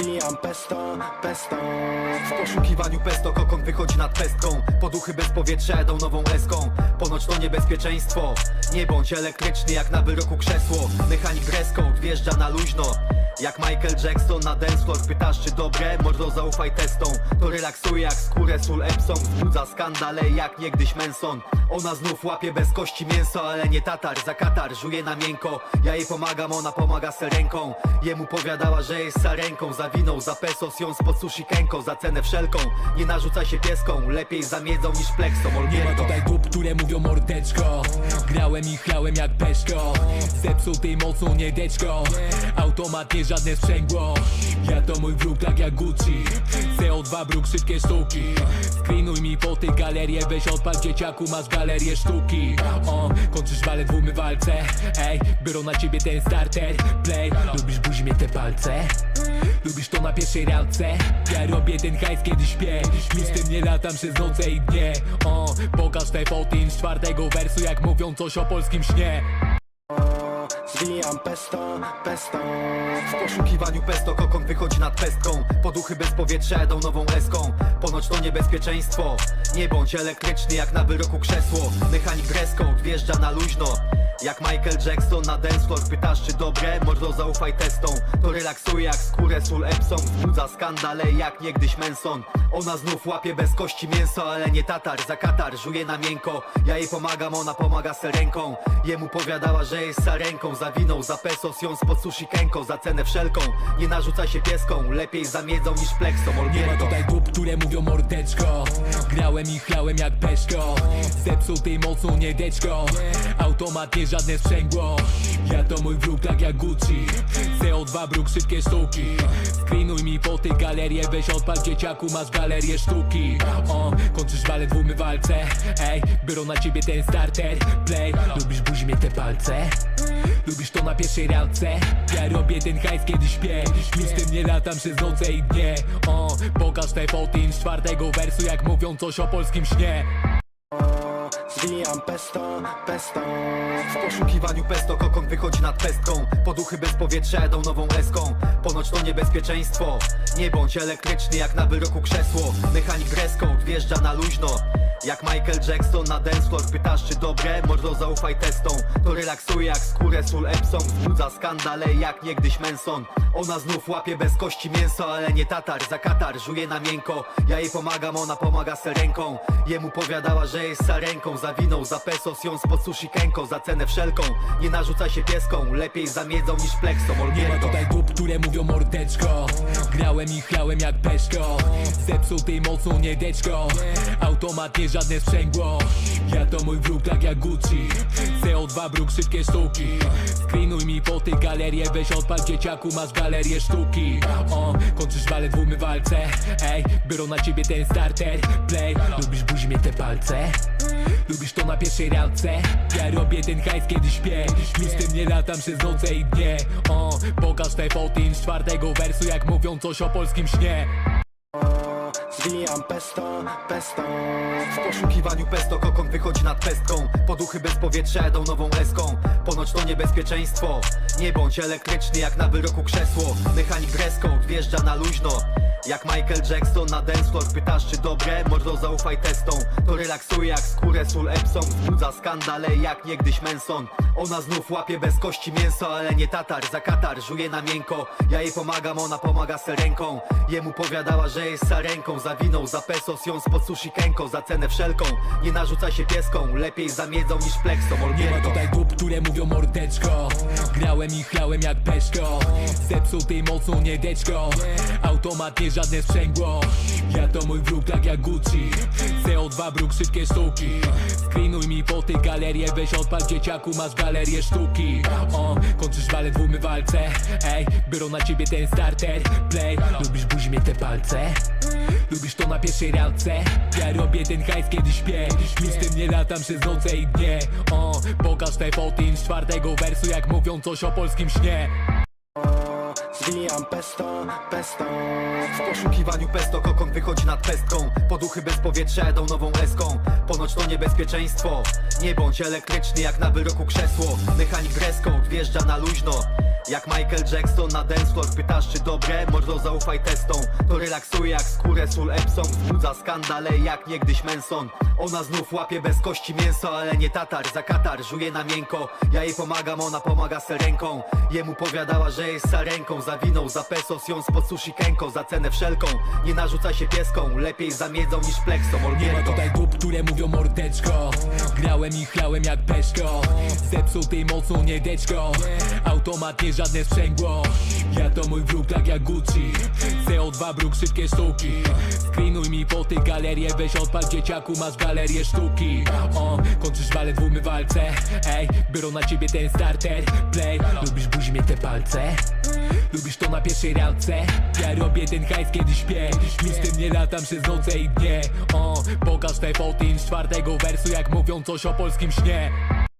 Pesto, pesto. W poszukiwaniu pesto kokon wychodzi nad pestką Poduchy bez powietrza jadą nową eską. Ponoć to niebezpieczeństwo. Nie bądź elektryczny jak na wyroku krzesło. Mechanik dresscode wjeżdża na luźno. Jak Michael Jackson na dance floor Pytasz czy dobre? Mordo zaufaj testom. To relaksuje jak skórę sól Epsom. Wzbudza skandale jak niegdyś Manson. Ona znów łapie bez kości mięso Ale nie tatar, za katar, żuje na miękko. Ja jej pomagam, ona pomaga se ręką Jemu powiadała, że jest sarenką Zawinął za pesos ją spod sushi kenko Za cenę wszelką, nie narzuca się pieską Lepiej zamiedzą niż pleksą Nie ma tutaj dup, które mówią mordeczko. Grałem i chlałem jak peszko. Zepsuł tej mocą nie deczko Automat nie żadne sprzęgło. Ja to mój wróg tak jak Gucci. CO2 bruk, szybkie sztuki. Screenuj mi po tej galerie Weź odpal dzieciaku, masz galerię sztuki. O, Kończysz balet w umywalce. Ej, biorą na ciebie ten starter. Play, lubisz buzi mnie te palce Lubisz to na pierwszej randce Ja robię ten hajs kiedy śpię. Nic z tym nie latam przez noce i dnie. O, Pokaż te foty z czwartego wersu Jak mówią coś o polskim śnie. Zwijam pesto, pesto. W poszukiwaniu pesto kokon wychodzi nad pestką Poduchy bez powietrza jadą nową eską. Ponoć to niebezpieczeństwo. Nie bądź elektryczny jak na wyroku krzesło. Mechanik dresscode wjeżdża na luźno jak Michael Jackson na dance floor Pytasz czy dobre? Mordo zaufaj testom. To relaksuje jak skórę sól Epsom. Wzbudza skandale jak niegdyś Manson. Ona znów łapie bez kości mięso Ale nie tatar, za katar, żuje na miękko. Ja jej pomagam, ona pomaga se ręką Jemu powiadała, że jest sarenką. Zawinął za pesos ją spod sushi kenko Za cenę wszelką, nie narzuca się pieską Lepiej zamiedzą niż pleksą, Nie ma tutaj dup, które mówią mordeczko. Grałem i chlałem jak peszko. Zepsuł tej mocą nie deczko Automat nie żadne sprzęgło. Ja to mój wróg tak jak Gucci. CO2 bruk, szybkie sztuki. Screenuj mi po tej galerie Weź odpal dzieciaku, masz galerię sztuki. O, Kończysz balet w umywalce. Ej, biorą na ciebie ten starter. Play, lubisz buzi mnie te palce? Lubisz to na pierwszej randce? Ja robię ten hajs kiedy śpię. Z tym nie latam przez noce i dnie. O, Pokaż te foty z czwartego wersu Jak mówią coś o polskim śnie Zwijam pesto, pesto. W poszukiwaniu pesto kokon wychodzi nad pestką. Poduchy bez powietrza jadą nową eską. Ponoć to niebezpieczeństwo. Nie bądź elektryczny jak na wyroku krzesło. Mechanik dresscode wjeżdża na luźno jak Michael Jackson na dance floor Pytasz czy dobre? Mordo zaufaj testom. To relaksuje jak skórę sól Epsom Wzbudza skandale jak niegdyś Manson. Ona znów łapie bez kości mięso Ale nie tatar, za katar, żuje na miękko. Ja jej pomagam, ona pomaga se ręką Jemu powiadała, że jest sarenką Zawinął za pesos ją spod sushi kenko Za cenę wszelką, nie narzuca się pieską. Lepiej zamiedzą niż pleksą, Nie ma tutaj dup, które mówią mordeczko. Grałem i chlałem jak peszko. Zepsuł tej mocą nie deczko Automat nie żadne sprzęgło. Ja to mój wróg tak jak Gucci. CO2 bruk, szybkie sztuki. Screenuj mi po tej galerie Weź odpal dzieciaku, masz galerię sztuki. O, Kończysz balet w umywalce. Ej, biorą na ciebie ten starter. Play, lubisz buzi mnie te palce? Lubisz to na pierwszej randce? Ja robię ten hajs kiedy śpię. Tym nie latam przez noce i dnie. O, Pokaż te foty z czwartego wersu Jak mówią coś o polskim śnie Pesto, pesto. W poszukiwaniu pesto kokon wychodzi nad pestką. Poduchy bez powietrza jadą nową eską. Ponoć to niebezpieczeństwo. Nie bądź elektryczny jak na wyroku krzesło. Mechanik dresscode wjeżdża na luźno jak Michael Jackson na dance floor Pytasz czy dobre? Mordo zaufaj testom. To relaksuje jak skórę sól Epsom. Wzbudza skandale jak niegdyś Manson. Ona znów łapie bez kości mięso Ale nie tatar, za katar, żuje na miękko. Ja jej pomagam, ona pomaga se ręką Jemu powiadała, że jest sarenką. Zawinął za pesos ją spod sushi kenko Za cenę wszelką, nie narzuca się pieską. Lepiej zamiedzą niż pleksą, Nie ma tutaj dup, które mówią mordeczko. Grałem i chlałem jak peszko. Zepsuł tej mocą nie deczko Automat nie żadne sprzęgło. Ja to mój wróg tak jak Gucci. CO2 bruk, szybkie sztuki. Screenuj mi po tej galerie Weź odpal dzieciaku, masz galerię sztuki. O, Kończysz balet w umywalce. Ej, biorą na ciebie ten starter. Play, lubisz buzi te palce? Lubisz to na pierwszej randce? Ja robię ten hajs kiedy śpię. Z tym nie latam przez noce i dnie. O, Pokaż te foty z czwartego wersu Jak mówią coś o polskim śnie Zwijam pesto, pesto. W poszukiwaniu pesto kokon wychodzi nad pestką Poduchy bez powietrza jadą nową eską. Ponoć to niebezpieczeństwo. Nie bądź elektryczny jak na wyroku krzesło. Mechanik dreską wjeżdża na luźno. Jak Michael Jackson na dance floor Pytasz czy dobre? Mordo zaufaj testom. To relaksuje jak skórę sól Epsom. Wzbudza skandale jak niegdyś Manson. Ona znów łapie bez kości mięso Ale nie tatar, za katar, żuje na miękko. Ja jej pomagam, ona pomaga se ręką Jemu powiadała, że jest sarenką. Zawinął za pesos ją spod sushi kenko Za cenę wszelką, nie narzuca się pieską Lepiej zamiedzą niż pleksą Nie ma tutaj dup, które mówią mordeczko. Grałem i chlałem jak peszko. Zepsutej mocą nie deczko Automat nie żadne sprzęgło. Ja to mój wróg tak jak Gucci. CO2 bruk, szybkie sztuki. Screenuj mi po tych galerie Weź odpal dzieciaku, masz galerię sztuki. O, Kończysz balet w umywalce. Ej, biorą na ciebie ten starter. Play, lubisz buzi te palce? Lubisz to na pierwszej randce? Ja robię ten hajs kiedy śpię. Już z tym nie latam przez noce i dnie. O, Pokaż te foty z czwartego wersu Jak mówią coś o polskim śnie